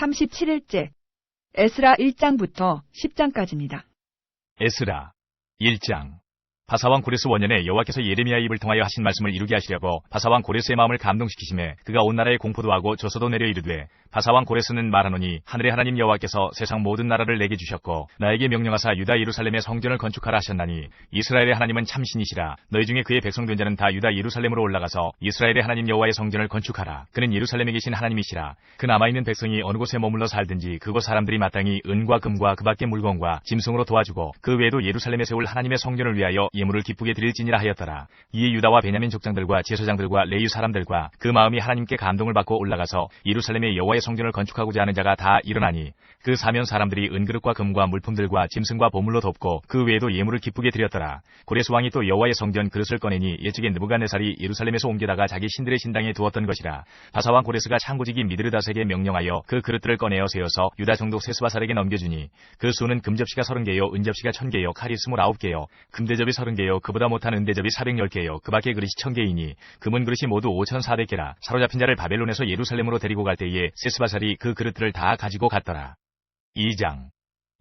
37일째 에스라 1장부터 10장까지입니다. 에스라 1장 바사왕 고레스 원년에 여호와께서 예레미야의 입을 통하여 하신 말씀을 이루게 하시려고 바사왕 고레스의 마음을 감동시키심에 그가 온 나라에 공포도 하고 조서도 내려 이르되 바사왕 고레스는 말하노니 하늘의 하나님 여호와께서 세상 모든 나라를 내게 주셨고 나에게 명령하사 유다 예루살렘의 성전을 건축하라 하셨나니 이스라엘의 하나님은 참신이시라. 너희 중에 그의 백성 된 자는 다 유다 예루살렘으로 올라가서 이스라엘의 하나님 여호와의 성전을 건축하라. 그는 예루살렘에 계신 하나님이시라. 그 남아있는 백성이 어느 곳에 머물러 살든지 그곳 사람들이 마땅히 은과 금과 그 밖의 물건과 짐승으로 도와주고 그 외에도 예루살렘에 세울 하나님의 성전을 위하여 예물을 기쁘게 드릴지니라 하였더라. 이에 유다와 베냐민 족장들과 제사장들과 레위 사람들과 그 마음이 하나님께 감동을 받고 올라가서 예루살렘의 여호와의 성전을 건축하고자 하는 자가 다 일어나니 그 사면 사람들이 은그릇과 금과 물품들과 짐승과 보물로 돕고 그 외에도 예물을 기쁘게 드렸더라. 고레스 왕이 또 여호와의 성전 그릇을 꺼내니 예측에 느부갓네살이 예루살렘에서 옮겨다가 자기 신들의 신당에 두었던 것이라. 바사 왕 고레스가 창고지기 미드르닷에게 명령하여 그 그릇들을 꺼내어 세워서 유다 정독 세스바살에게 넘겨주니 그 수는 금접시가 서른 개요 은접시가 천 개요 칼이 스물아홉 개요 금대접이 서른 개요 그보다 못한 은대접이 사백열 개요 그 밖의 그릇이 천 개이니 금은 그릇이 모두 오천사백 개라 사로잡힌 자를 바벨론에서 예루살렘으로 데리고 갈 때에 세스바살이 그 그릇들을 다 가지고 갔더라. 2장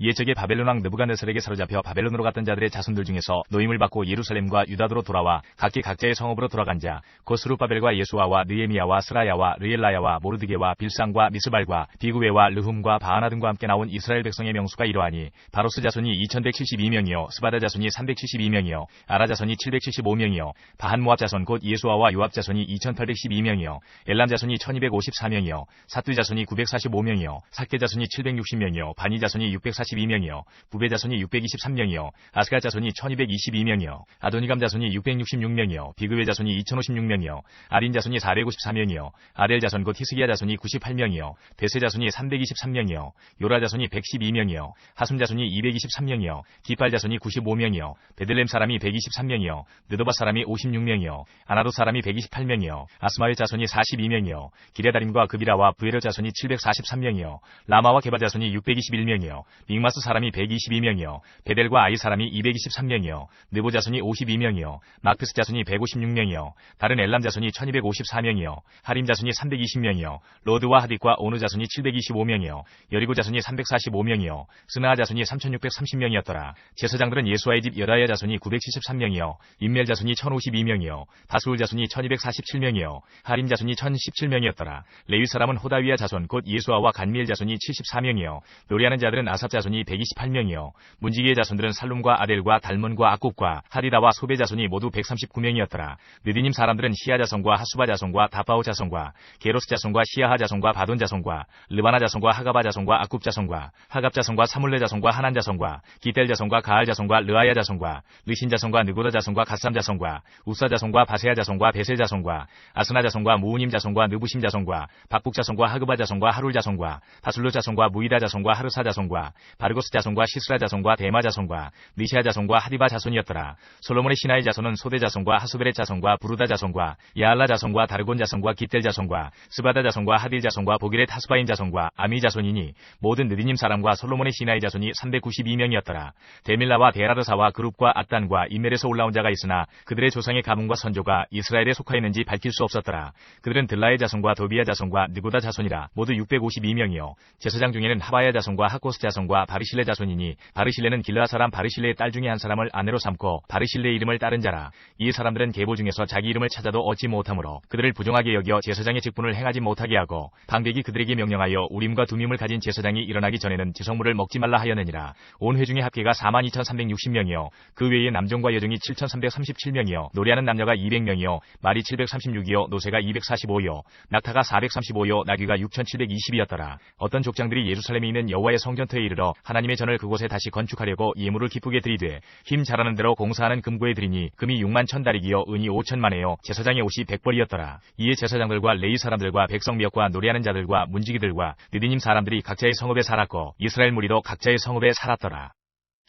예적의 바벨론 왕 느부갓네살에게 사로잡혀 바벨론으로 갔던 자들의 자손들 중에서 노임을 받고 예루살렘과 유다도로 돌아와 각기 각자의 성읍으로 돌아간 자, 곧 스루바벨과 예수아와 느에미야와 스라야와 르엘라야와 모르드게와 빌상과 미스발과 비구웨와 르훔과 바하나 등과 함께 나온 이스라엘 백성의 명수가 이러하니 바로스 자손이 2172명이요 스바다 자손이 372명이요 아라 자손이 775명이요 바한모압 자손 곧 예수아와 요압 자손이 2812명이요 엘람 자손이 1254명이요 사뚜 자손이 945명이요 사케 자손이 760명이요 바니 자손이 642명이요. 부베 자손이 623명이요. 아스갈 자손이 1222명이요. 아도니감 자손이 666명이요. 비그웨 자손이 2056명이요. 아린 자손이 454명이요. 아델 자손 곧 히스기야 자손이 98명이요. 데세 자손이 323명이요. 요라 자손이 112명이요. 하숨 자손이 223명이요. 기팔 자손이 95명이요. 베들렘 사람이 123명이요. 느도바 사람이 56명이요. 아나도 사람이 128명이요. 아스마의 자손이 42명이요. 기레다림과 그비라와 부에르 자손이 743명이요. 라마와 게바 자손이 621명이요 빅마스 사람이 122명이요. 베델과 아이 사람이 223명이요. 느보 자손이 52명이요. 마크스 자손이 156명이요. 다른 엘람 자손이 1254명이요. 하림 자손이 320명이요. 로드와 하딕과 오느 자손이 725명이요. 여리고 자손이 345명이요. 스나아 자손이 3630명이었더라. 제사장들은 예수아의 집 여다야 자손이 973명이요. 인멜 자손이 1052명이요. 다스울 자손이 1247명이요. 하림 자손이 1017명이었더라. 레위 사람은 호다위아 자손 곧 예수아와 간미엘 자손이 74명이요. 노래하는 자들은 아삽 자손이 128명이요. 문지기의 자손들은 살룸과 아델과 달몬과 악국과 하리다와 소베 자손이 모두 139명이었더라. 느디님 사람들은 시아 자손과 하수바 자손과 다파오 자손과 게로스 자손과 시아하 자손과 바돈 자손과 르바나 자손과 하가바 자손과 악굽 자손과 하갑 자손과 사물레 자손과 하난 자손과 기델 자손과 가알 자손과 르아야 자손과 르신 자손과 느고다 자손과 갓삼 자손과 우사 자손과 바세야 자손과 베셀 자손과 아스나 자손과 무우님 자손과 느부심 자손과 박북 자손과 하그바 자손과 하룰 자손과 다술루 자손과 무이다 자손과 하르사 자손과 바르고스 자손과 시스라 자손과 데마 자손과 니시아 자손과 하디바 자손이었더라. 솔로몬의 신하의 자손은 소대 자손과 하수벨의 자손과 부르다 자손과 야알라 자손과 다르곤 자손과 기텔 자손과 스바다 자손과 하딜 자손과 보길의 타스바인 자손과 아미 자손이니 모든 느디님 사람과 솔로몬의 신하의 자손이 392명이었더라. 데밀라와 데라르사와 그룹과 앗단과 이멜에서 올라온 자가 있으나 그들의 조상의 가문과 선조가 이스라엘에 속하였는지 밝힐 수 없었더라. 그들은 들라의 자손과 도비아 자손과 느고다 자손이라 모두 652명이요. 제사장 중에는 하바야 자손과 하코스 자손과 바르실레 자손이니 바르실레는 길라 사람 바르실레의 딸 중에 한 사람을 아내로 삼고 바르실레 이름을 따른 자라. 이 사람들은 계보 중에서 자기 이름을 찾아도 얻지 못하므로 그들을 부정하게 여겨 제사장의 직분을 행하지 못하게 하고 방백이 그들에게 명령하여 우림과 두밈을 가진 제사장이 일어나기 전에는 제성물을 먹지 말라 하였느니라. 온 회중의 합계가 42,360명이요. 그 외에 남종과 여종이 7,337명이요. 노래하는 남녀가 200명이요. 말이 736이요. 노새가 245요. 낙타가 435요. 나귀가 6,720이었더라. 어떤 족장들이 예루살렘에 있는 여호와의 성전터에 이르러 하나님의 전을 그곳에 다시 건축하려고 예물을 기쁘게 드리되 힘 잘하는 대로 공사하는 금고에 드리니 금이 6만 천다리기요. 은이 5천만에요. 제사장의 옷이 100벌이었더라. 이에 제사장들과 레이 사람들과 백성 미역과 노래하는 자들과 문지기들과 느디님 사람들이 각자의 성읍에 살았고 이스라엘 무리도 각자의 성읍에 살았더라.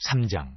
3장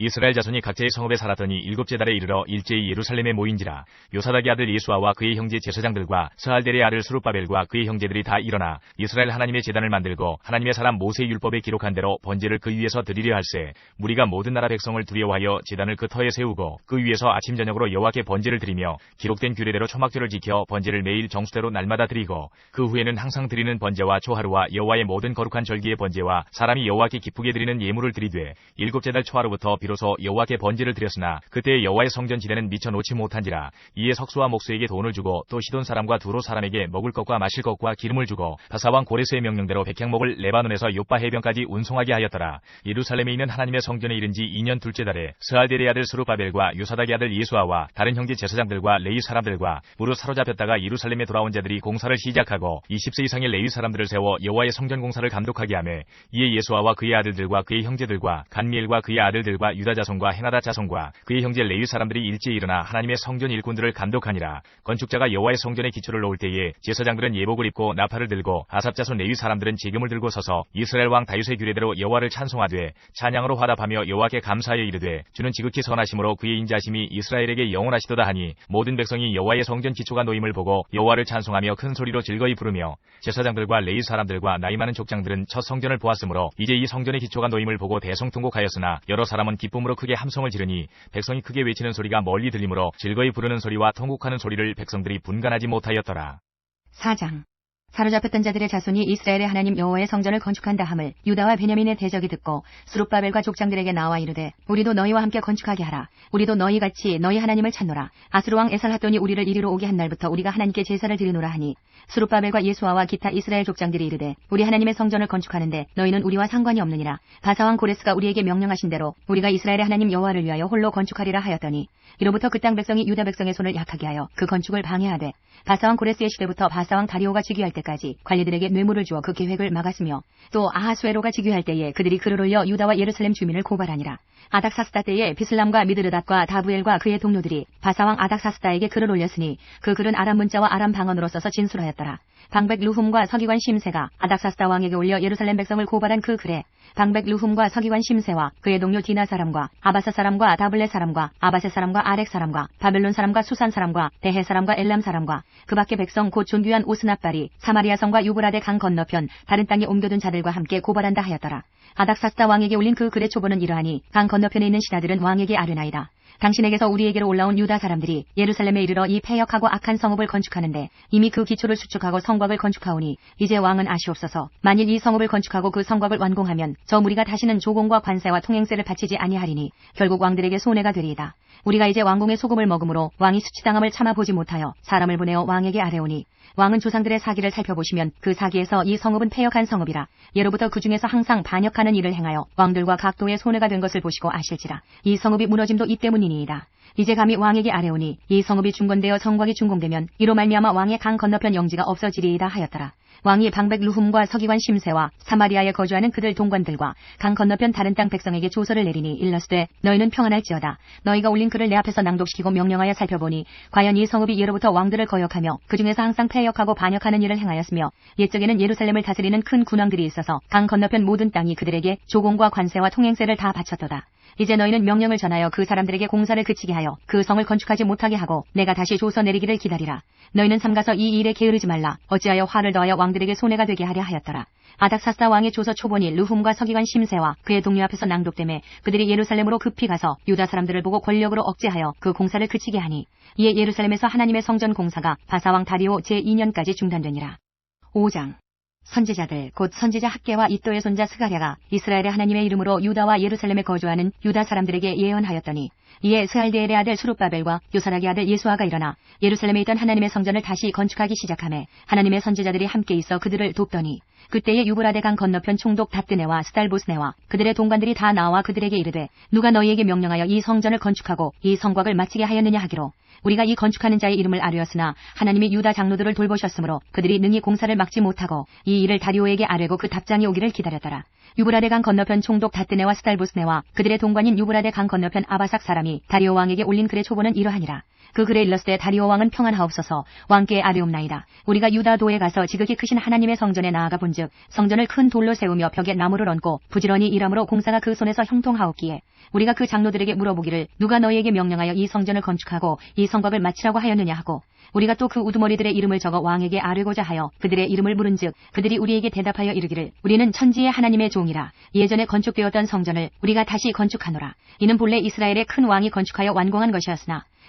이스라엘 자손이 각자의 성읍에 살았더니 일곱째 달에 이르러 일제히 예루살렘에 모인지라 요사닥의 아들 예수아와 그의 형제 제사장들과 스알델의 아들 수룹바벨과 그의 형제들이 다 일어나 이스라엘 하나님의 제단을 만들고 하나님의 사람 모세의 율법에 기록한 대로 번제를 그 위에서 드리려 할세. 무리가 모든 나라 백성을 두려워하여 제단을 그 터에 세우고 그 위에서 아침 저녁으로 여호와께 번제를 드리며 기록된 규례대로 초막절을 지켜 번제를 매일 정수대로 날마다 드리고 그 후에는 항상 드리는 번제와 초하루와 여호와의 모든 거룩한 절기의 번제와 사람이 여호와께 기쁘게 드리는 예물을 드리되 일곱째 달 초하루부터 비로소 여호와께 번제를 드렸으나 그때 여호와의 성전 지대는 미쳐 놓지 못한지라 이에 석수와 목수에게 돈을 주고 또 시돈 사람과 두로 사람에게 먹을 것과 마실 것과 기름을 주고 바사왕 고레스의 명령대로 백향목을 레바논에서 요파 해변까지 운송하게 하였더라. 예루살렘에 있는 하나님의 성전에 이른 지 2년 둘째 달에 스알데의 아들 스루바벨과 요사닥의 아들 예수아와 다른 형제 제사장들과 레위 사람들과 무릇 사로잡혔다가 예루살렘에 돌아온 자들이 공사를 시작하고 20세 이상의 레위 사람들을 세워 여호와의 성전 공사를 감독하게 하며 이에 예수아와 그의 아들들과 그의 형제들과 간미엘과 그의 아들들과 유다 자손과 헤나다 자손과 그의 형제 레위 사람들이 일제히 일어나 하나님의 성전 일꾼들을 감독하니라. 건축자가 여호와의 성전에 기초를 놓을 때에 제사장들은 예복을 입고 나팔을 들고 아삽 자손 레위 사람들은 지금을 들고 서서 이스라엘 왕 다윗의 규례대로 여호와를 찬송하되 찬양으로 화답하며 여호와께 감사하여 이르되 주는 지극히 선하심으로 그의 인자심이 이스라엘에게 영원하시도다 하니 모든 백성이 여호와의 성전 기초가 놓임을 보고 여호와를 찬송하며 큰 소리로 즐거이 부르며 제사장들과 레위 사람들과 나이 많은 족장들은 첫 성전을 보았으므로 이제 이 성전의 기초가 놓임을 보고 대성통곡하였으나 여러 사람은 기쁨으로 크게 함성을 지르니 백성이 크게 외치는 소리가 멀리 들리므로 즐거이 부르는 소리와 통곡하는 소리를 백성들이 분간하지 못하였더라. 4장 사로잡혔던 자들의 자손이 이스라엘의 하나님 여호와의 성전을 건축한다 함을 유다와 베냐민의 대적이 듣고 수룹바벨과 족장들에게 나와 이르되 우리도 너희와 함께 건축하게 하라. 우리도 너희 같이 너희 하나님을 찾노라. 아수르 왕 에살핫돈이 우리를 이리로 오게 한 날부터 우리가 하나님께 제사를 드리노라 하니 수룹바벨과 예수아와 기타 이스라엘 족장들이 이르되 우리 하나님의 성전을 건축하는데 너희는 우리와 상관이 없느니라. 바사왕 고레스가 우리에게 명령하신 대로 우리가 이스라엘의 하나님 여호와를 위하여 홀로 건축하리라 하였더니 이로부터 그 땅 백성이 유다 백성의 손을 약하게 하여 그 건축을 방해하되 바사왕 고레스의 시대부터 바사왕 다리오가 즉위할 때까지 관리들에게 뇌물을 주어 그 계획을 막았으며 또 아하수에로가 즉위할 때에 그들이 글을 올려 유다와 예루살렘 주민을 고발하니라. 아닥사스다 때에 비슬람과 미드르닷과 다부엘과 그의 동료들이 바사왕 아닥사스다에게 글을 올렸으니 그 글은 아람 문자와 아람 방언으로 써서 진술하였더라. 방백 루훔과 서기관 심세가 아닥사스다 왕에게 올려 예루살렘 백성을 고발한 그 글에 방백 루훔과 서기관 심세와 그의 동료 디나 사람과 아바사 사람과 다블레 사람과 아바세 사람과 아렉 사람과 바벨론 사람과 수산 사람과 대해 사람과 엘람 사람과 그 밖의 백성 곧 존귀한 오스나빨이 사마리아 성과 유브라데 강 건너편 다른 땅에 옮겨둔 자들과 함께 고발한다 하였더라. 아닥사스다 왕에게 올린 그 글의 초보는 이러하니 강 건너편에 있는 신하들은 왕에게 아뢰나이다. 당신에게서 우리에게로 올라온 유다 사람들이 예루살렘에 이르러 이 폐역하고 악한 성읍을 건축하는데 이미 그 기초를 수축하고 성곽을 건축하오니 이제 왕은 아시옵소서 만일 이 성읍을 건축하고 그 성곽을 완공하면 저 무리가 다시는 조공과 관세와 통행세를 바치지 아니하리니 결국 왕들에게 손해가 되리이다. 우리가 이제 왕궁의 소금을 먹음으로 왕이 수치당함을 참아보지 못하여 사람을 보내어 왕에게 아뢰오니 왕은 조상들의 사기를 살펴보시면 그 사기에서 이 성읍은 폐역한 성읍이라 예로부터 그 중에서 항상 반역하는 일을 행하여 왕들과 각도의 손해가 된 것을 보시고 아실지라 이 성읍이 무너짐도 이 때문이니이다. 이제 감히 왕에게 아뢰오니 이 성읍이 중건되어 성곽이 준공되면 이로 말미암아 왕의 강 건너편 영지가 없어지리이다 하였더라. 왕이 방백 루훔과 서기관 심세와 사마리아에 거주하는 그들 동관들과 강 건너편 다른 땅 백성에게 조서를 내리니 일러스되 너희는 평안할지어다. 너희가 올린 글을 내 앞에서 낭독시키고 명령하여 살펴보니 과연 이 성읍이 예로부터 왕들을 거역하며 그 중에서 항상 폐역하고 반역하는 일을 행하였으며 옛적에는 예루살렘을 다스리는 큰 군왕들이 있어서 강 건너편 모든 땅이 그들에게 조공과 관세와 통행세를 다 바쳤도다. 이제 너희는 명령을 전하여 그 사람들에게 공사를 그치게 하여 그 성을 건축하지 못하게 하고 내가 다시 조서 내리기를 기다리라. 너희는 삼가서 이 일에 게으르지 말라. 어찌하여 화를 더하여 왕들에게 손해가 되게 하려 하였더라. 아닥사스다 왕의 조서 초본이 르훔과 서기관 심세와 그의 동료 앞에서 낭독됨에 그들이 예루살렘으로 급히 가서 유다 사람들을 보고 권력으로 억제하여 그 공사를 그치게 하니 이에 예루살렘에서 하나님의 성전 공사가 바사왕 다리오 제2년까지 중단되니라. 5장 선지자들 곧 선지자 학계와 이또의 손자 스가랴가 이스라엘의 하나님의 이름으로 유다와 예루살렘에 거주하는 유다 사람들에게 예언하였더니 이에 스알데엘의 아들 수룹바벨과 요사락의 아들 예수아가 일어나 예루살렘에 있던 하나님의 성전을 다시 건축하기 시작하며 하나님의 선지자들이 함께 있어 그들을 돕더니 그때에 유브라데 강 건너편 총독 다뜨네와 스달보스네와 그들의 동관들이 다 나와 그들에게 이르되 누가 너희에게 명령하여 이 성전을 건축하고 이 성곽을 마치게 하였느냐 하기로 우리가 이 건축하는 자의 이름을 아뢰었으나 하나님이 유다 장로들을 돌보셨으므로 그들이 능히 공사를 막지 못하고 이 일을 다리오에게 아뢰고 그 답장이 오기를 기다렸더라. 유브라데 강 건너편 총독 다뜨네와 스달보스네와 그들의 동관인 유브라데 강 건너편 아바삭 사람이 다리오 왕에게 올린 글의 초보는 이러하니라. 그 글에 일렀을 때 다리오 왕은 평안하옵소서. 왕께 아뢰옵나이다. 우리가 유다도에 가서 지극히 크신 하나님의 성전에 나아가 본즉 성전을 큰 돌로 세우며 벽에 나무를 얹고 부지런히 일함으로 공사가 그 손에서 형통하옵기에 우리가 그 장로들에게 물어보기를 누가 너희에게 명령하여 이 성전을 건축하고 이 성곽을 마치라고 하였느냐 하고 우리가 또 그 우두머리들의 이름을 적어 왕에게 아뢰고자 하여 그들의 이름을 물은즉 그들이 우리에게 대답하여 이르기를 우리는 천지의 하나님의 종이라. 예전에 건축되었던 성전을 우리가 다시 건축하노라. 이는 본래 이스라엘의 큰 왕이 건축하여 완공한 것이었으나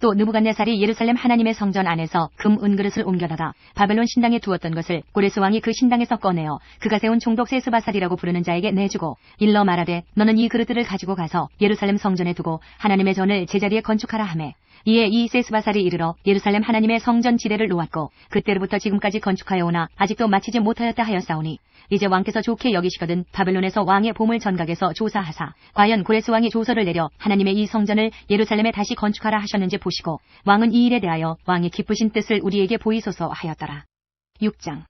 또 느부갓네살이 예루살렘 하나님의 성전 안에서 금 은그릇을 옮겨다가 바벨론 신당에 두었던 것을 고레스 왕이 그 신당에서 꺼내어 그가 세운 총독 세스바살이라고 부르는 자에게 내주고 일러 말하되 너는 이 그릇들을 가지고 가서 예루살렘 성전에 두고 하나님의 전을 제자리에 건축하라 하매. 이에 이 세스바살이 이르러 예루살렘 하나님의 성전 지대를 놓았고 그때로부터 지금까지 건축하여 오나 아직도 마치지 못하였다 하였사오니 이제 왕께서 좋게 여기시거든 바벨론에서 왕의 보물 전각에서 조사하사 과연 고레스 왕이 조서를 내려 하나님의 이 성전을 예루살렘에 다시 건축하라 하셨는지 보시고 왕은 이 일에 대하여 왕의 기쁘신 뜻을 우리에게 보이소서 하였더라. 6장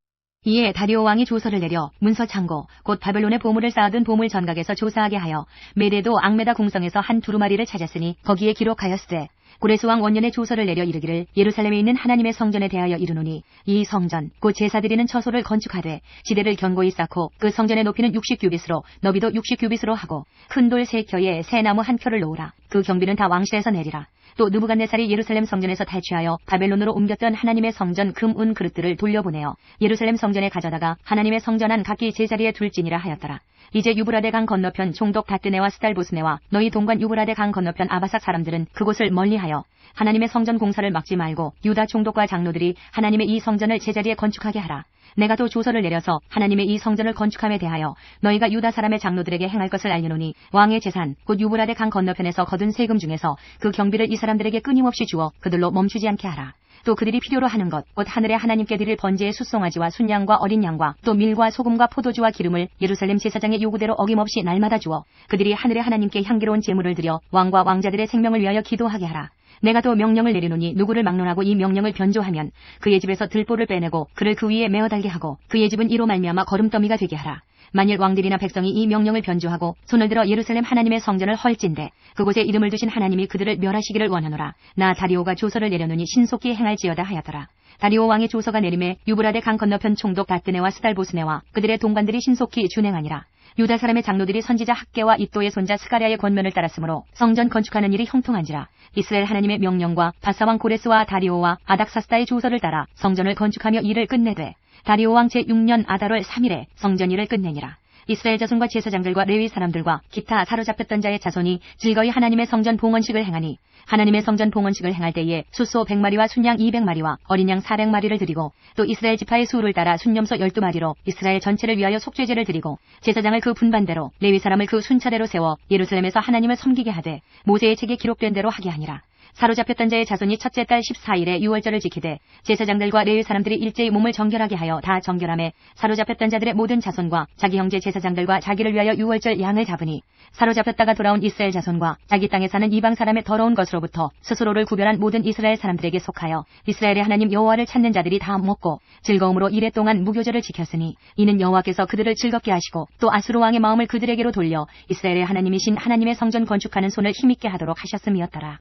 이에 다리오 왕이 조서를 내려 문서 창고 곧 바벨론의 보물을 쌓아둔 보물 전각에서 조사하게 하여 메레도 앙메다 궁성에서 한 두루마리를 찾았으니 거기에 기록하였으되 고레스 왕 원년에 조서를 내려 이르기를 예루살렘에 있는 하나님의 성전에 대하여 이르노니 이 성전 곧 제사 드리는 처소를 건축하되 지대를 견고히 쌓고 그 성전의 높이는 60규빗으로 너비도 60규빗으로 하고 큰 돌 세 켜에 새 나무 한 켜를 놓으라 그 경비는 다 왕실에서 내리라 또 느부갓네살이 예루살렘 성전에서 탈취하여 바벨론으로 옮겼던 하나님의 성전 금, 은 그릇들을 돌려보내어 예루살렘 성전에 가져다가 하나님의 성전 안 각기 제자리에 둘지니라 하였더라. 이제 유브라데 강 건너편 총독 다뜨네와 스달보스네와 너희 동관 유브라데 강 건너편 아바삭 사람들은 그곳을 멀리하여 하나님의 성전 공사를 막지 말고 유다 총독과 장로들이 하나님의 이 성전을 제자리에 건축하게 하라. 내가 또 조서를 내려서 하나님의 이 성전을 건축함에 대하여 너희가 유다 사람의 장로들에게 행할 것을 알려노니 왕의 재산 곧 유브라데 강 건너편에서 거둔 세금 중에서 그 경비를 이 사람들에게 끊임없이 주어 그들로 멈추지 않게 하라. 또 그들이 필요로 하는 것, 곧 하늘의 하나님께 드릴 번제의 숫송아지와 순양과 어린 양과 또 밀과 소금과 포도주와 기름을 예루살렘 제사장의 요구대로 어김없이 날마다 주어 그들이 하늘의 하나님께 향기로운 제물을 드려 왕과 왕자들의 생명을 위하여 기도하게 하라. 내가 또 명령을 내리노니 누구를 막론하고 이 명령을 변조하면 그의 집에서 들보를 빼내고 그를 그 위에 메어 달게 하고 그의 집은 이로 말미암아 거름더미가 되게 하라. 만일 왕들이나 백성이 이 명령을 변조하고 손을 들어 예루살렘 하나님의 성전을 헐진대 그곳에 이름을 두신 하나님이 그들을 멸하시기를 원하노라. 나 다리오가 조서를 내려놓으니 신속히 행할지어다 하였더라. 다리오 왕의 조서가 내림에 유브라데 강 건너편 총독 다뜨네와 스달보스네와 그들의 동관들이 신속히 준행하니라. 유다 사람의 장로들이 선지자 학계와 이또의 손자 스가랴의 권면을 따랐으므로 성전 건축하는 일이 형통한지라 이스라엘 하나님의 명령과 바사왕 고레스와 다리오와 아닥사스다의 조서를 따라 성전을 건축하며 일을 끝내되 다리오 왕 제6년 아달월 3일에 성전 일을 끝내니라. 이스라엘 자손과 제사장들과 레위 사람들과 기타 사로잡혔던 자의 자손이 즐거이 하나님의 성전 봉헌식을 행하니 하나님의 성전 봉헌식을 행할 때에 숫소 100마리와 순양 200마리와 어린 양 400마리를 드리고 또 이스라엘 지파의 수를 따라 순념소 12마리로 이스라엘 전체를 위하여 속죄제를 드리고 제사장을 그 분반대로 레위 사람을 그 순차대로 세워 예루살렘에서 하나님을 섬기게 하되 모세의 책에 기록된 대로 하게 하니라. 사로잡혔던 자의 자손이 첫째 달 14일에 유월절을 지키되 제사장들과 레위 사람들이 일제히 몸을 정결하게 하여 다 정결함에 사로잡혔던 자들의 모든 자손과 자기 형제 제사장들과 자기를 위하여 유월절 양을 잡으니 사로잡혔다가 돌아온 이스라엘 자손과 자기 땅에 사는 이방 사람의 더러운 것으로부터 스스로를 구별한 모든 이스라엘 사람들에게 속하여 이스라엘의 하나님 여호와를 찾는 자들이 다 먹고 즐거움으로 이래 동안 무교절을 지켰으니 이는 여호와께서 그들을 즐겁게 하시고 또 아수르 왕의 마음을 그들에게로 돌려 이스라엘의 하나님이신 하나님의 성전 건축하는 손을 힘있게 하도록 하셨음이었더라.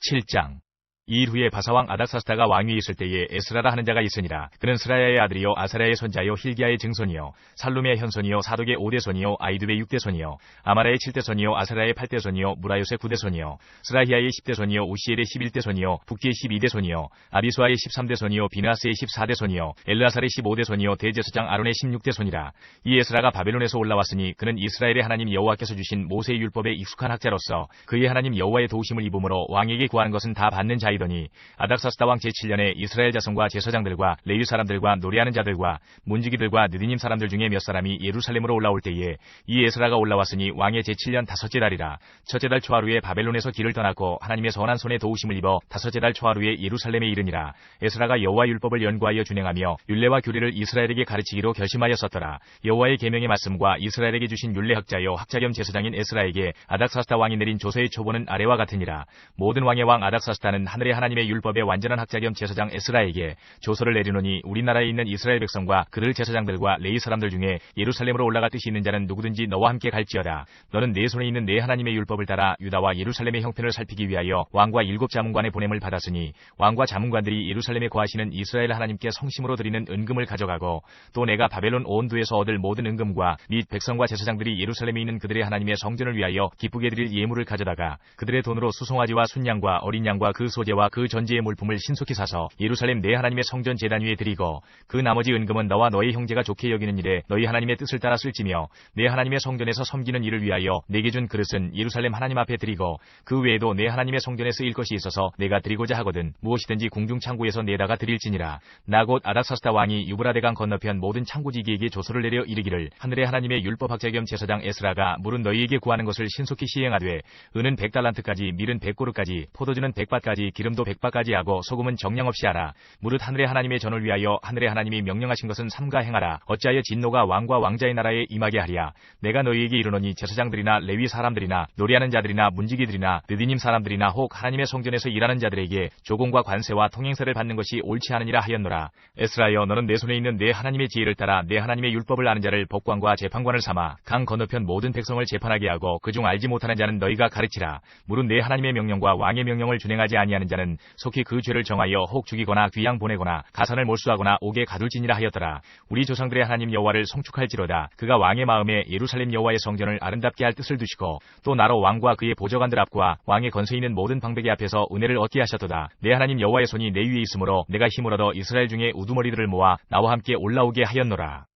7장 이일 후에 바사왕 아닥사스다가 왕위에 있을 때에 에스라라 하는 자가 있으니라. 그는 스라야의 아들이요 아사랴의 손자요 힐기야의 증손이요 살룸의 현손이요 사독의 오대손이요 아이두의 육대손이요 아마라의 칠대손이요 아사랴의 팔대손이요 무라요스의 구대손이요 스라히야의 십대손이요 우시엘의 십일대손이요 북기의 십이대손이요 아비수아의 십삼대손이요 비나스의 십사대손이요 엘르아살의 십오대손이요 대제사장 아론의 십육대손이라. 이 에스라가 바벨론에서 올라왔으니 그는 이스라엘의 하나님 여호와께서 주신 모세의 율법에 익숙한 학자로서 그의 하나님 여호와의 도우심을 입음으로 왕에게 구하는 것은 다 받는 자이 이더니 아닥사스다 왕 제7년에 이스라엘 자손과 제사장들과 레위 사람들과 노래하는 자들과 문지기들과 느디님 사람들 중에 몇 사람이 예루살렘으로 올라올 때에 이 에스라가 올라왔으니 왕의 제7년 다섯째 달이라 첫째 달 초하루에 바벨론에서 길을 떠났고 하나님의 선한 손에 도우심을 입어 다섯째 달 초하루에 예루살렘에 이르니라. 에스라가 여호와 율법을 연구하여 준행하며 율례와 규례를 이스라엘에게 가르치기로 결심하였었더라. 여호와의 계명의 말씀과 이스라엘에게 주신 율례 학자여 학자 겸 제사장인 에스라에게 아닥사스다 왕이 내린 조서의 초보는 아래와 같으니라. 모든 왕의 왕 아닥사스다는 하늘 하늘의 하나님의 율법의 완전한 학자 겸 제사장 에스라에게 조서를 내리노니 우리나라에 있는 이스라엘 백성과 그들 제사장들과 레이 사람들 중에 예루살렘으로 올라갈 뜻이 있는 자는 누구든지 너와 함께 갈지어다. 너는 내 손에 있는 내 하나님의 율법을 따라 유다와 예루살렘의 형편을 살피기 위하여 왕과 일곱 자문관의 보냄을 받았으니 왕과 자문관들이 예루살렘에 거하시는 이스라엘 하나님께 성심으로 드리는 은금을 가져가고 또 내가 바벨론 온두에서 얻을 모든 은금과 및 백성과 제사장들이 예루살렘에 있는 그들의 하나님의 성전을 위하여 기쁘게 드릴 예물을 가져다가 그들의 돈으로 수송아지와 순양과 어린 양과 그 소재와 그 전제의 물품을 신속히 사서 예루살렘 내 하나님의 성전 제단 위에 드리고 그 나머지 은금은 너와 너의 형제가 좋게 여기는 일에 너희 하나님의 뜻을 따라 쓸지며 내 하나님의 성전에서 섬기는 일을 위하여 내게 준 그릇은 예루살렘 하나님 앞에 드리고 그 외에도 내 하나님의 성전에 쓰일 것이 있어서 내가 드리고자 하거든 무엇이든지 궁중 창고에서 내다가 드릴지니라. 나 곧 아닥사스다 왕이 유브라데강 건너편 모든 창고지기에게 조서를 내려 이르기를 하늘의 하나님의 율법학자 겸 제사장 에스라가 물은 너희에게 구하는 것을 신속히 시행하되 은은 백달란트까지 밀은 백고르까지 포도주는 백밭까지 기름 도 백밭까지 하고 소금은 정량 없이 하라. 무릇 하늘의 하나님의 전을 위하여 하늘의 하나님이 명령하신 것은 삼가 행하라. 어찌하여 진노가 왕과 왕자의 나라에 임하게 하랴? 내가 너희에게 이르노니 제사장들이나 레위 사람들이나 노래하는 자들이나 문지기들이나 느디님 사람들이나 혹 하나님의 성전에서 일하는 자들에게 조공과 관세와 통행세를 받는 것이 옳지 않으니라 하였노라. 에스라여 너는 내 손에 있는 내 하나님의 지혜를 따라 내 하나님의 율법을 아는 자를 법관과 재판관을 삼아 강 건너편 모든 백성을 재판하게 하고 그중 알지 못하는 자는 너희가 가르치라. 무릇 내 하나님의 명령과 왕의 명령을 준행하지 아니하는 자는 속히 그 죄를 정하여 혹 죽이거나 귀양 보내거나 가산을 몰수하거나 옥에 가둘지니라 하였더라. 우리 조상들의 하나님 여호와를 송축할지로다. 그가 왕의 마음에 예루살렘 여호와의 성전을 아름답게 할 뜻을 두시고 또 나로 왕과 그의 보좌관들 앞과 왕의 건세 있는 모든 방백의 앞에서 은혜를 얻게 하셨도다. 내 하나님 여호와의 손이 내 위에 있으므로 내가 힘을 얻어 이스라엘 중에 우두머리들을 모아 나와 함께 올라오게 하였노라.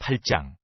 8장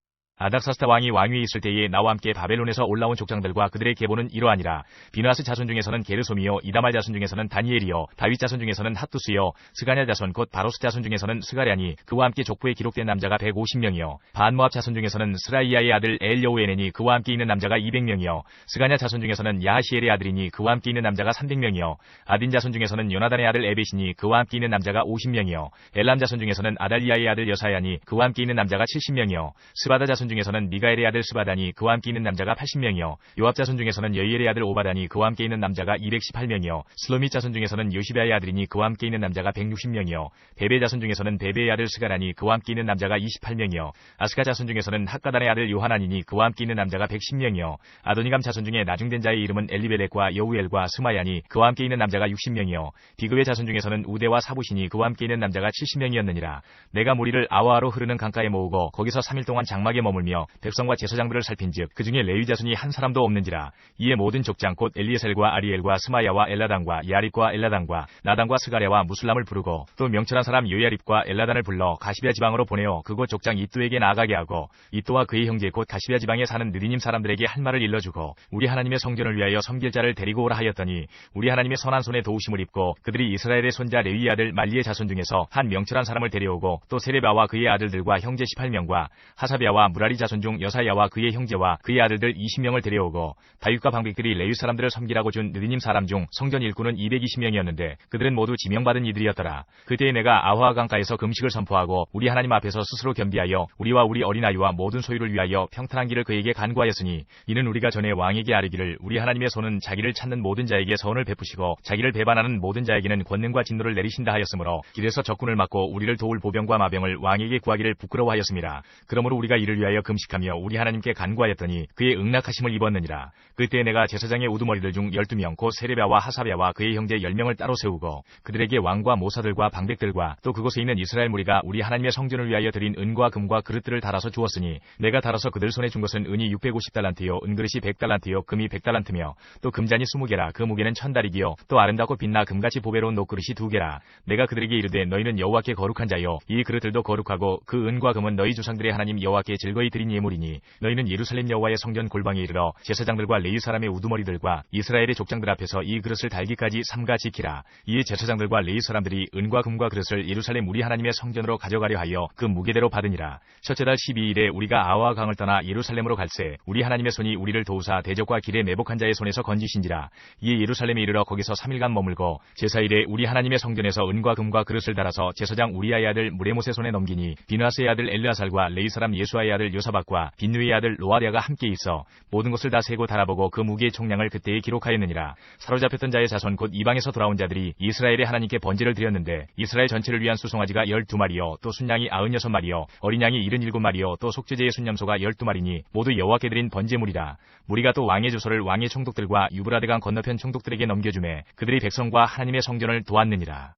아닥사스다 왕이 왕위에 있을 때에 나와 함께 바벨론에서 올라온 족장들과 그들의 계보는 이러하니라. 비누아스 자손 중에서는 게르솜이요 이다말 자손 중에서는 다니엘이요 다윗 자손 중에서는 핫투스요 스가냐 자손 곧 바로스 자손 중에서는 스가랴니 그와 함께 족부에 기록된 남자가 150명이요. 반모압 자손 중에서는 스라이야의 아들 엘여우에네니 그와 함께 있는 남자가 200명이요. 스가냐 자손 중에서는 야하시엘의 아들이니 그와 함께 있는 남자가 300명이요. 아딘 자손 중에서는 요나단의 아들 에벳이니 그와 함께 있는 남자가 50명이요. 엘람 자손 중에서는 아달리아의 아들 여사야니 그와 함께 있는 남자가 70명이요. 스바다 자손 중에서는 미가엘의 아들 스바다니 그와 함께 있는 남자가 80명이요. 요압 자손 중에서는 여이엘의 아들 오바다니 그와 함께 있는 남자가 218명이요. 슬로미 자손 중에서는 요시베아의 아들이니 그와 함께 있는 남자가 160명이요. 베베 자손 중에서는 베베의 아들 스가라니 그와 함께 있는 남자가 28명이요. 아스가 자손 중에서는 학가단의 아들 요하나니니 그와 함께 있는 남자가 110명이요. 아도니감 자손 중에 나중된 자의 이름은 엘리벨렉과 여우엘과 스마야니 그와 함께 있는 남자가 60명이요. 비그의 자손 중에서는 우대와 사부시니 그와 함께 있는 남자가 70명이었느니라. 내가 무리를 아와로 흐르는 강가에 모으고 거기서 3일 동안 장막에 머물며 백성과 제사장들을 살핀즉 그 중에 레위 자손이 한 사람도 없는지라. 이에 모든 족장 곧 엘리에셀과 아리엘과 스마야와 엘라단과 야립과 엘라단과 나단과 스가랴와 무슬람을 부르고 또 명철한 사람 요야립과 엘라단을 불러 가시비아 지방으로 보내어 그곳 족장 이뚜에게 나아가게 하고 이뚜와 그의 형제 곧 가시비아 지방에 사는 느디님 사람들에게 할 말을 일러주고 우리 하나님의 성전을 위하여 섬길 자를 데리고 오라 하였더니 우리 하나님의 선한 손에 도우심을 입고 그들이 이스라엘의 손자 레위 아들 말리의 자손 중에서 한 명철한 사람을 데려오고 또 세레바와 그의 아들들과 형제 18명과 하사비아와 무라 리 자손 중 여사야와 그의 형제와 그의 아들들 20명을 데려오고 다윗과 방백들이 레위 사람들을 섬기라고 준 느디님 사람 중 성전 일꾼은 220명이었는데 그들은 모두 지명받은 이들이었더라. 그때에 내가 아화 강가에서 금식을 선포하고 우리 하나님 앞에서 스스로 겸비하여 우리와 우리 어린아이와 모든 소유를 위하여 평탄한 길을 그에게 간구하였으니 이는 우리가 전에 왕에게 아뢰기를 우리 하나님의 손은 자기를 찾는 모든 자에게 선을 베푸시고 자기를 배반하는 모든 자에게는 권능과 진노를 내리신다 하였으므로 길에서 적군을 막고 우리를 도울 보병과 마병을 왕에게 구하기를 부끄러워하였습니다. 그러므로 우리가 이를 위하여 금식하며 우리 하나님께 간구하였더니 그의 응낙하심을 입었느니라. 그때 내가 제사장의 우두머리들 중 12명 곧 세레비아와 하사비아와 그의 형제 10명을 따로 세우고 그들에게 왕과 모사들과 방백들과 또 그곳에 있는 이스라엘 무리가 우리 하나님의 성전을 위하여 드린 은과 금과 그릇들을 달아서 주었으니 내가 달아서 그들 손에 준 것은 은이 650달란트요 은그릇이 100달란트요 금이 100달란트며 또 금잔이 20개라 그 무게는 천달이기요 또 아름답고 빛나 금같이 보배로운 녹그릇이 두 개라 내가 그들에게 이르되 너희는 여호와께 거룩한 자요 이 그릇들도 거룩하고 그 은과 금은 너희 조상들의 하나님 여호와께 즐거이 드린 예물이니 너희는 예루살렘 여호와의 성전 골방에 이르러 제사장들과 레위 사람의 우두머리들과 이스라엘의 족장들 앞에서 이 그릇을 달기까지 삼가 지키라. 이에 제사장들과 레위 사람들이 은과 금과 그릇을 예루살렘 우리 하나님의 성전으로 가져가려 하여 그 무게대로 받으니라. 첫째 달 12일에 우리가 아와 강을 떠나 예루살렘으로 갈새 우리 하나님의 손이 우리를 도우사 대적과 길에 매복한 자의 손에서 건지신지라. 이에 예루살렘에 이르러 거기서 3일간 머물고 제사일에 우리 하나님의 성전에서 은과 금과 그릇을 달아서 제사장 우리아의 아들 무레못의 손에 넘기니 비누아스의 아들 엘르아살과 레이 사람 예수아의 아들 아들 요사박과 빈누이의 아들 로아리아가 함께 있어 모든 것을 다 세고 달아보고 그 무기의 총량을 그때에 기록하였느니라. 사로잡혔던 자의 자손 곧 이방에서 돌아온 자들이 이스라엘의 하나님께 번제를 드렸는데 이스라엘 전체를 위한 수송아지가 12마리요 또 순양이 96마리요 어린 양이 77마리요 또 속죄제의 순념소가 12마리니 모두 여호와께 드린 번제물이라. 무리가 또 왕의 주소를 왕의 총독들과 유브라데강 건너편 총독들에게 넘겨주매 그들이 백성과 하나님의 성전을 도왔느니라.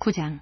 9장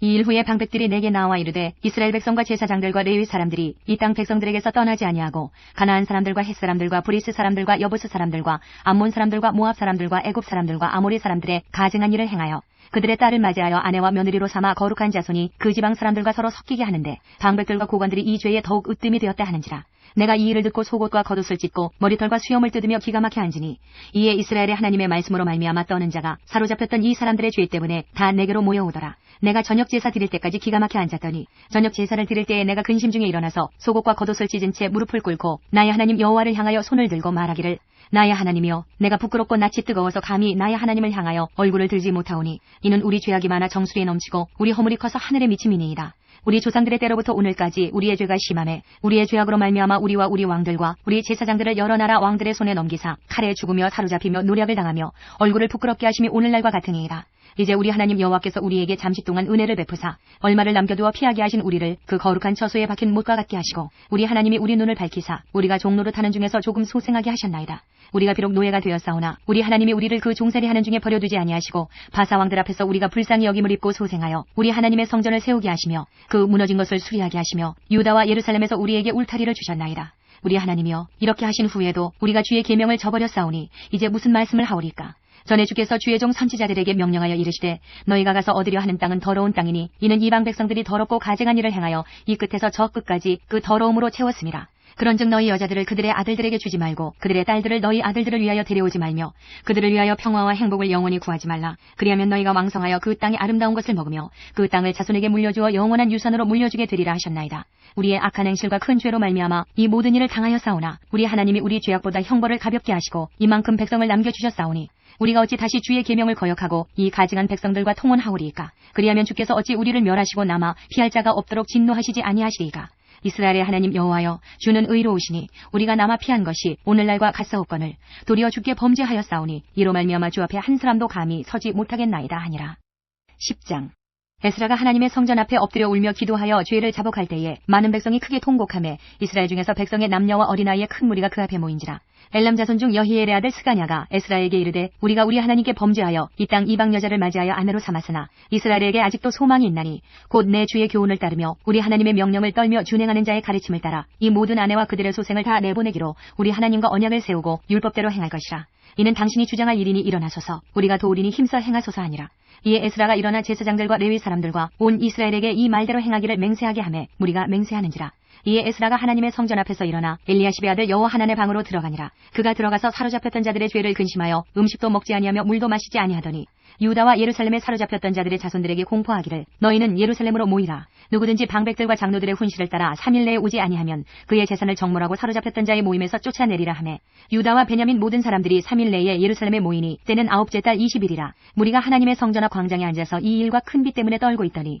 이 일 후에 방백들이 내게 나와 이르되 이스라엘 백성과 제사장들과 레위 사람들이 이 땅 백성들에게서 떠나지 아니하고 가나안 사람들과 헷 사람들과 브리스 사람들과 여부스 사람들과 암몬 사람들과 모압 사람들과 애굽 사람들과 아모리 사람들의 가증한 일을 행하여 그들의 딸을 맞이하여 아내와 며느리로 삼아 거룩한 자손이 그 지방 사람들과 서로 섞이게 하는데 방백들과 고관들이 이 죄에 더욱 으뜸이 되었다 하는지라 내가 이 일을 듣고 속옷과 겉옷을 찢고 머리털과 수염을 뜯으며 기가 막혀 앉으니 이에 이스라엘의 하나님의 말씀으로 말미암아 떠는 자가 사로잡혔던 이 사람들의 죄 때문에 다 내게로 모여오더라. 내가 저녁 제사 드릴 때까지 기가 막혀 앉았더니 저녁 제사를 드릴 때에 내가 근심 중에 일어나서 속옷과 겉옷을 찢은 채 무릎을 꿇고 나의 하나님 여호와를 향하여 손을 들고 말하기를 나의 하나님이여 내가 부끄럽고 낯이 뜨거워서 감히 나의 하나님을 향하여 얼굴을 들지 못하오니 이는 우리 죄악이 많아 정수리에 넘치고 우리 허물이 커서 하늘에 미침이니이다. 우리 조상들의 때로부터 오늘까지 우리의 죄가 심함에 우리의 죄악으로 말미암아 우리와 우리 왕들과 우리 제사장들을 여러 나라 왕들의 손에 넘기사 칼에 죽으며 사로잡히며 노력을 당하며 얼굴을 부끄럽게 하심이 오늘날과 같으니이다. 이제 우리 하나님 여호와께서 우리에게 잠시 동안 은혜를 베푸사 얼마를 남겨두어 피하게 하신 우리를 그 거룩한 처소에 박힌 못과 같게 하시고 우리 하나님이 우리 눈을 밝히사 우리가 종로를 타는 중에서 조금 소생하게 하셨나이다. 우리가 비록 노예가 되었사오나 우리 하나님이 우리를 그 종살이 하는 중에 버려두지 아니하시고 바사 왕들 앞에서 우리가 불쌍히 여김을 입고 소생하여 우리 하나님의 성전을 세우게 하시며 그 무너진 것을 수리하게 하시며 유다와 예루살렘에서 우리에게 울타리를 주셨나이다. 우리 하나님이여 이렇게 하신 후에도 우리가 주의 계명을 저버렸사오니 이제 무슨 말씀을 하오리까? 전에 주께서 주의 종 선지자들에게 명령하여 이르시되 너희가 가서 얻으려 하는 땅은 더러운 땅이니 이는 이방 백성들이 더럽고 가증한 일을 행하여 이 끝에서 저 끝까지 그 더러움으로 채웠습니다. 그런즉 너희 여자들을 그들의 아들들에게 주지 말고 그들의 딸들을 너희 아들들을 위하여 데려오지 말며 그들을 위하여 평화와 행복을 영원히 구하지 말라. 그리하면 너희가 왕성하여 그 땅의 아름다운 것을 먹으며 그 땅을 자손에게 물려주어 영원한 유산으로 물려주게 되리라 하셨나이다. 우리의 악한 행실과 큰 죄로 말미암아 이 모든 일을 당하여 싸우나 우리 하나님이 우리 죄악보다 형벌을 가볍게 하시고 이만큼 백성을 남겨주셨사오니 우리가 어찌 다시 주의 계명을 거역하고 이 가증한 백성들과 통혼하오리이까 그리하면 주께서 어찌 우리를 멸하시고 남아 피할 자가 없도록 진노하시지 아니하시리이까 이스라엘의 하나님 여호와여 주는 의로우시니 우리가 남아 피한 것이 오늘날과 같사옵거늘 도리어 주께 범죄하였사오니 이로 말미암아 주 앞에 한 사람도 감히 서지 못하겠나이다 하니라. 10장 에스라가 하나님의 성전 앞에 엎드려 울며 기도하여 죄를 자복할 때에 많은 백성이 크게 통곡하며 이스라엘 중에서 백성의 남녀와 어린아이의 큰 무리가 그 앞에 모인지라. 엘람 자손 중 여히엘의 아들 스가냐가 에스라에게 이르되 우리가 우리 하나님께 범죄하여 이 땅 이방 여자를 맞이하여 아내로 삼았으나 이스라엘에게 아직도 소망이 있나니 곧 내 주의 교훈을 따르며 우리 하나님의 명령을 떨며 준행하는 자의 가르침을 따라 이 모든 아내와 그들의 소생을 다 내보내기로 우리 하나님과 언약을 세우고 율법대로 행할 것이라. 이는 당신이 주장할 일이니 일어나소서. 우리가 도우리니 힘써 행하소서 하니라 이에 에스라가 일어나 제사장들과 레위 사람들과 온 이스라엘에게 이 말대로 행하기를 맹세하게 하매 무리가 맹세하는지라 이에 에스라가 하나님의 성전 앞에서 일어나 엘리야십의 아들 여호 하나의 방으로 들어가니라. 그가 들어가서 사로잡혔던 자들의 죄를 근심하여 음식도 먹지 아니하며 물도 마시지 아니하더니 유다와 예루살렘에 사로잡혔던 자들의 자손들에게 공포하기를 너희는 예루살렘으로 모이라. 누구든지 방백들과 장로들의 훈시를 따라 3일 내에 오지 아니하면 그의 재산을 정몰하고 사로잡혔던 자의 모임에서 쫓아내리라 하매 유다와 베냐민 모든 사람들이 3일 내에 예루살렘에 모이니 때는 아홉째 달 20일이라 무리가 하나님의 성전 앞 광장에 앉아서 이 일과 큰 비 때문에 떨고 있더니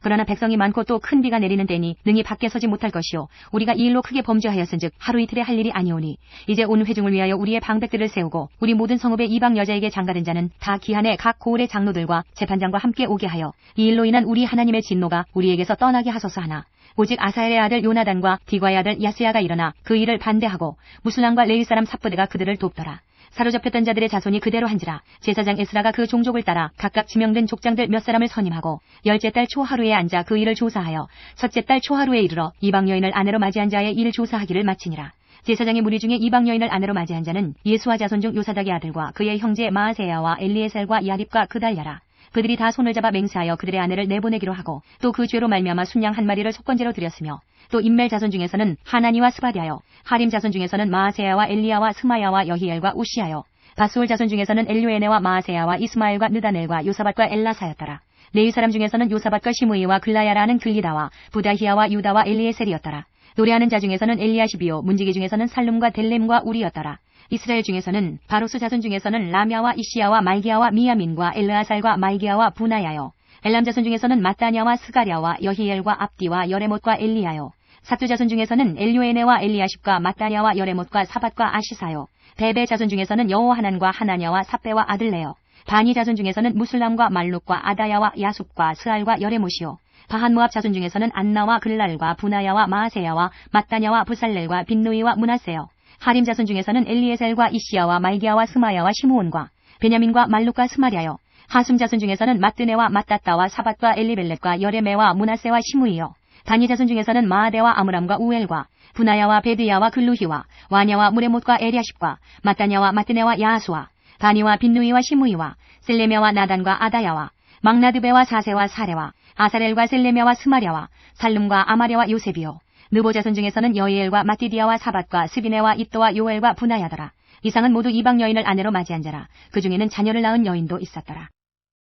그러나 백성이 많고 또 큰 비가 내리는 때니 능히 밖에 서지 못할 것이요. 우리가 이 일로 크게 범죄하였은즉 하루 이틀에 할 일이 아니오니. 이제 온 회중을 위하여 우리의 방백들을 세우고 우리 모든 성읍의 이방 여자에게 장가든 자는 다 기한에 각 고을의 장로들과 재판장과 함께 오게 하여 이 일로 인한 우리 하나님의 진노가 우리에게서 떠나게 하소서 하나. 오직 아사엘의 아들 요나단과 디과의 아들 야스야가 일어나 그 일을 반대하고 무슬람과 레위 사람 삽부대가 그들을 돕더라. 사로잡혔던 자들의 자손이 그대로 한지라 제사장 에스라가 그 종족을 따라 각각 지명된 족장들 몇 사람을 선임하고 열째 달 초하루에 앉아 그 일을 조사하여 첫째 달 초하루에 이르러 이방 여인을 아내로 맞이한 자의 일을 조사하기를 마치니라. 제사장의 무리 중에 이방 여인을 아내로 맞이한 자는 예수와 자손 중 요사닥의 아들과 그의 형제 마아세야와 엘리에셀과 야립과 그달랴라. 그들이 다 손을 잡아 맹세하여 그들의 아내를 내보내기로 하고 또 그 죄로 말미암아 순양 한 마리를 속건제로 드렸으며 또 인멜 자손 중에서는 하나니와 스바디아요 하림 자손 중에서는 마아세야와 엘리야와 스마야와 여히엘과 우시아요 바수올 자손 중에서는 엘류에네와 마아세야와 이스마엘과 느다넬과 요사밭과 엘라사였더라 레위 사람 중에서는 요사밭과 시므이와 글라야라는 글리다와 부다히야와 유다와 엘리에셀이었더라 노래하는 자 중에서는 엘리야시비요 문지기 중에서는 살룸과 델렘과 우리였더라. 이스라엘 중에서는 바로스 자손 중에서는 라미아와 이시야와 말기야와 미야민과 엘르아살과 말기야와 부나야요. 엘람 자손 중에서는 마따냐와 스가랴와 여히엘과 압디와 여레못과 엘리야요. 사투 자손 중에서는 엘요에네와 엘리야십과 마따냐와 여레못과 사밧과 아시사요. 베베 자손 중에서는 여호하난과 하나냐와 삽베와 아들레요. 바니 자손 중에서는 무술람과 말룩과 아다야와 야sup과 스알과 여레못이요. 바한 모압 자손 중에서는 안나와 글랄과 부나야와 마아세야와 마따냐와 부살렐과 빈누이와 문하세요. 하림 자손 중에서는 엘리에셀과 이시야와 말기야와 스마야와 시므온과 베냐민과 말룩과 스마랴요. 하숨 자손 중에서는 마뜨네와 마따따와 사밧과 엘리벨렛과 여레메와 문하세와 시무이요. 다니 자손 중에서는 마아데와 아므람과 우엘과 부나야와 베드야와 글루히와 와냐와 무레못과 에리아십과 마따냐와 마뜨네와 야하수와 바니와 빈누이와 시무이와 셀레메와 나단과 아다야와 막나드베와 사세와 사레와 아사렐과 셀레메와 스마랴와 살룸과 아마랴와 요셉이요. 느보 자손 중에서는 여이엘과 마띠디아와 사밧과 스비네와 입도와 요엘과 분하야더라. 이상은 모두 이방 여인을 아내로 맞이한 자라. 그 중에는 자녀를 낳은 여인도 있었더라.